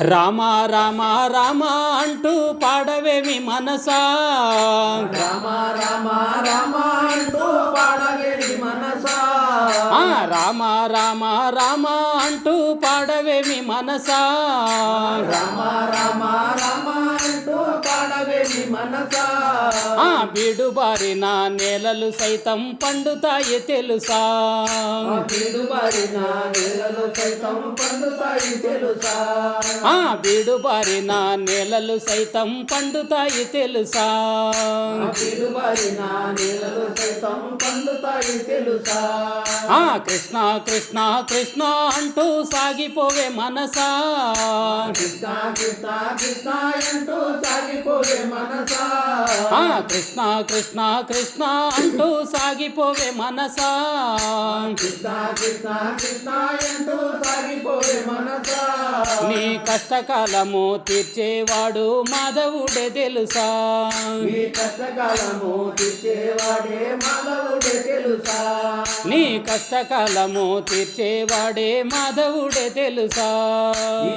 రామ రామ రామ అంటూ పాడవేమి మనసా. రామ రామ రామ అంటూ పాడవేడి మనసా. రామ రామ రామ అంటూ పాడవేమి మనసా. రామ రామ రామ ఆ బీడుబారిన నేలలు సైతం పండుతాయి తెలుసా? వీడు బారిన నేలలు సైతం పండుతాయి తెలుసా? ఆ బీడుబారిన నేలలు సైతం పండుతాయి తెలుసా? వీడు బారిన నేలలు సైతం పండుతాయి తెలుసా? ఆ కృష్ణ కృష్ణ కృష్ణ అంటూ సాగిపోవే మనసా? కృష్ణ కృష్ణ కృష్ణ అంటూ సాగిపోయే మనసా? కృష్ణ కృష్ణ కృష్ణ అంటూ సాగిపోవే మనసా. కృష్ణ కృష్ణ కృష్ణ అంటూ సాగిపోయే మనసా. నీ కష్టకాలము తీర్చేవాడు మాధవుడే తెలుసా. మీ కష్టకాలము తీర్చేవాడే మాధవుడే తెలుసా. నీ కష్టకాలము తీర్చేవాడే మాధవుడే తెలుసా.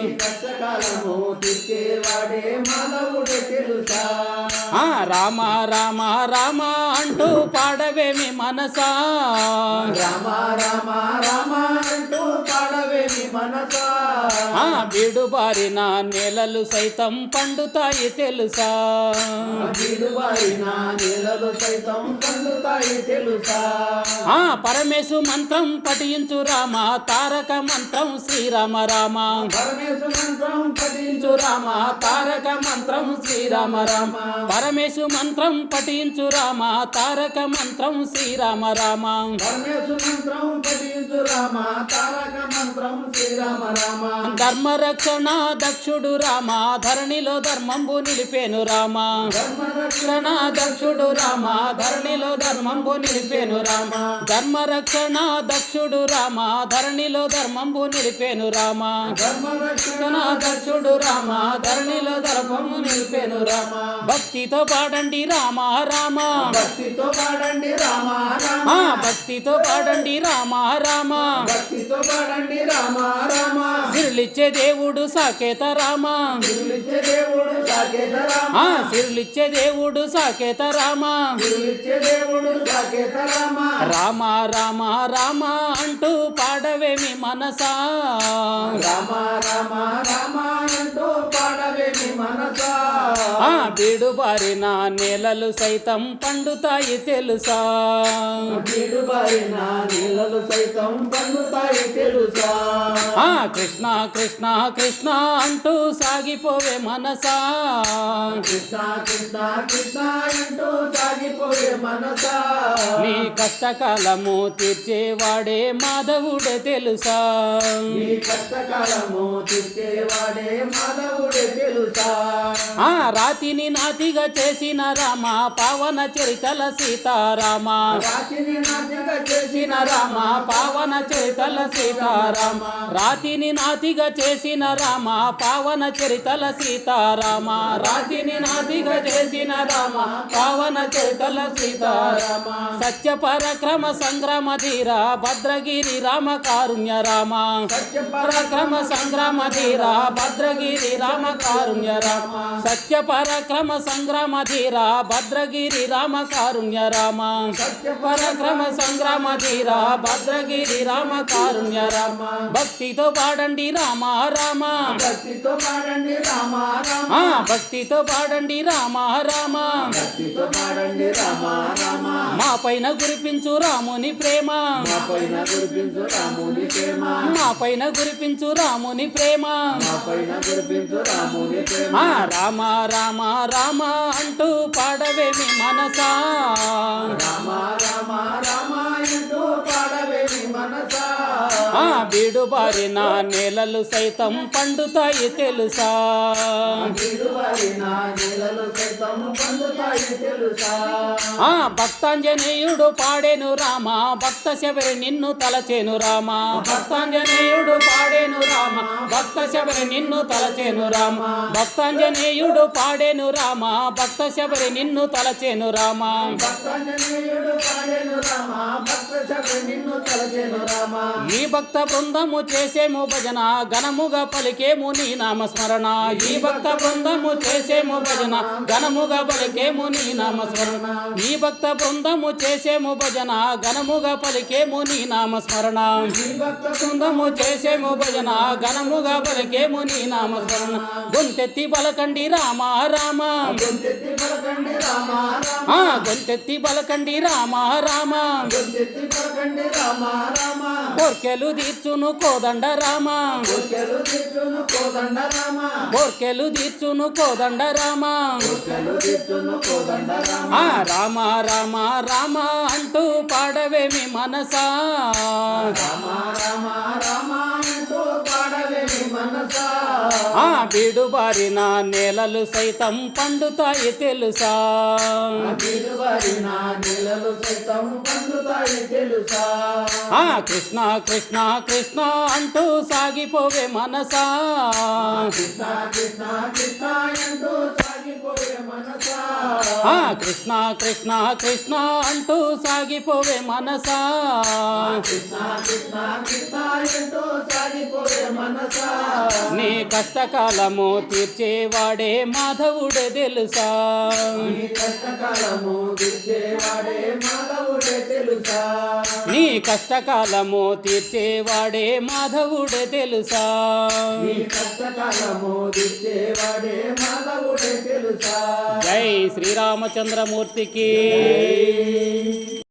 ఈ కష్టకాలము తీర్చేవాడే మాధవుడే తెలుసా. రామ రామ రామ అంటూ పాడవేమి మనసా. రామ రామ రామ అంటూ మనసా? ఆ బీడుబారిన నేలలు సైతం పండుతాయి తెలుసా? విడువారిన నేలలు సైతం పండుతాయి తెలుసా? పరమేశు మంత్రం పఠించు రామ తారక మంత్రం శ్రీరామ రామ. పరమేశ్వర మంత్రం పఠించు రామ తారక మంత్రం శ్రీరామ రామ. పరమేశు మంత్రం పఠించు రామ తారక మంత్రం శ్రీరామ రామ. పరమేశ్వర మంత్రం పఠించు రామ తారక శ్రీరామ రామ. ధర్మరక్షణ దక్షుడు రామ ధరణిలో ధర్మంబు నిలిపేను రామ. ధర్మరక్షణ రక్షణ దక్షుడు రామ ధరణిలో ధర్మంబు నిలిపేను రామ. ధర్మరక్షణ దక్షుడు రామ ధరణిలో ధర్మంబు నిలిపేను రామ. ధర్మరక్షణ రక్షణ దక్షుడు రామ ధరణిలో ధర్మము నిలిపేను రామ. భక్తితో పాడండి రామ రామ. భక్తితో పాడండి రామ రామ. భక్తితో పాడండి రామ రామ. భక్తితో పాడండి రామ రామ. సిరులిచ్చే దేవుడు సాకేత రామ. సిరులిచ్చే దేవుడు సాకేత రామ. రామ రామ రామ అంటూ పాడవేమి మనసా? రామ రామ రామ అంటూ పాడవేమి మనసా? బీడుబారిన నేలలు సైతం పండుతాయి తెలుసా? వీడు బారిన నీళ్ళలు సైతం పండుతాయి తెలుసా? ఆ కృష్ణ కృష్ణ కృష్ణ అంటూ సాగిపోవే మనసా? కృష్ణ కృష్ణ కృష్ణ అంటూ సాగిపోయే మనసా? నీ కష్టకాలము తీర్చేవాడే మాధవుడే తెలుసా? ఈ కష్టకాలము తీర్చేవాడే మాధవుడే తెలుసా? రాతిని నాతిగా చేసిన రామ పావన చరితల సీతారామ. రాతిని చేసిన చేసిన రామ పావన చరితల సీతారామ. రాతిని నాతిగా చేసిన రామ పావన చరితల సీతారామ. రాతిని నాతిగా చేసిన రామ పావన చరితల సీతారామ. సత్య పరక్రమ సంగ్రామ ధీర భద్రగిరి రామ కారుణ్య రామ. సత్య పరక్రమ సంగ్రామ ధీర భద్రగిరి రామ కారుణ్య రామ. సత్య పరక్రమ సంగ్రామ ధీర భద్రగిరి రామ కారుణ్య రామ సత్య పరక్రమ సంగ్రామ ధీర భద్రగిరి రామ కారుణ్య రామ భక్తితో పాడండి రామ రామ భక్తితో పాడండి రామ రామ భక్తితో పాడండి రామ రామ రామ రామ. మా పైన కురిపించు రాముని ప్రేమ. మా పైన కురిపించు రాముని ప్రేమ. మా పైన కురిపించు రాముని ప్రేమ. మా పైన కురిపించు రాముని ప్రేమ. ఆ రామ రామ రామ అంటూ పాడవేమి మనసా? రామ రామ రామ అంటూ పాడవేమి మనసా? ఆ బీడు బారిన నేలలు సైతం పండుతాయి తెలుసా? ఆ భక్తాంజనేయుడు పాడేను రామ భక్త శబరి నిన్ను తలచేను రామ. భక్తాంజనేయుడు పాడేను రామ భక్త శబరి నిన్ను తలచేను రామ. భక్తాంజనేయుడు పాడేను రామ. భక్త శబరి నిన్ను తలచేను రామ. భక్తాంజనేయుడు పాడేను రామ. భక్త శబరి నిన్ను తలచేను రామ. ఈ భక్త బృందము చేసేము భజన ఘనముగా పలికేము నీ నామస్మరణ. ఈ భక్త బృందము చేసేము భజన ఘనముగా పలికేము నీ నామస్మరణ. ఈ భక్త బృందము చేసేము భజన ఘనముగా పలికేము నీ నామస్మరణ. ఈ భక్త బృందము చేసేము భజన ఘనముగా పలికేము నీ నామస్మరణ? గొంతెత్తి గొంతెత్తి పలకండి రామ రామ. ఆ గొంతెత్తి పలకండి రామ రామ. కోర్కెలు తీర్చును కోదండ రామ. కోర్కెలు తీర్చును కోదండ రామ. రామ రామ ఆ రామ రామ రామ అంటూ పాడవేమి మనసా. రామ రామ రామ ఆ బీడు బారిన నేలలు సైతం పండుతాయి తెలుసా? తిరువరిన నెలలు సైతం పండుతాయి తెలుసా? ఆ కృష్ణ కృష్ణ కృష్ణ అంటూ సాగిపోవే మనసా? కృష్ణ కృష్ణ కృష్ణ అంటూ ఆ కృష్ణ కృష్ణ కృష్ణ అంటూ సాగిపోవే మనసా. నీ కష్టకాలము తీర్చేవాడే మాధవుడే తెలుసా. ఈ కష్టకాలము దిద్దేవాడే మాధవుడే తెలుసా. నీ కష్టకాలము తీర్చేవాడే మాధవుడే తెలుసా. తెలుసా? జై శ్రీరామచంద్రమూర్తికి.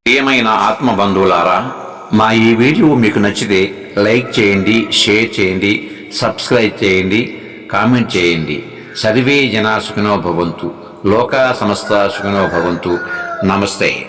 ప్రియమైన ఆత్మ బంధువులారా మా ఈ వీడియో మీకు నచ్చితే లైక్ చేయండి షేర్ చేయండి సబ్స్క్రైబ్ చేయండి కామెంట్ చేయండి. సర్వే జనా సుఖినో భవంతు. లోకా సమస్త సుఖినో భవంతు. నమస్తే.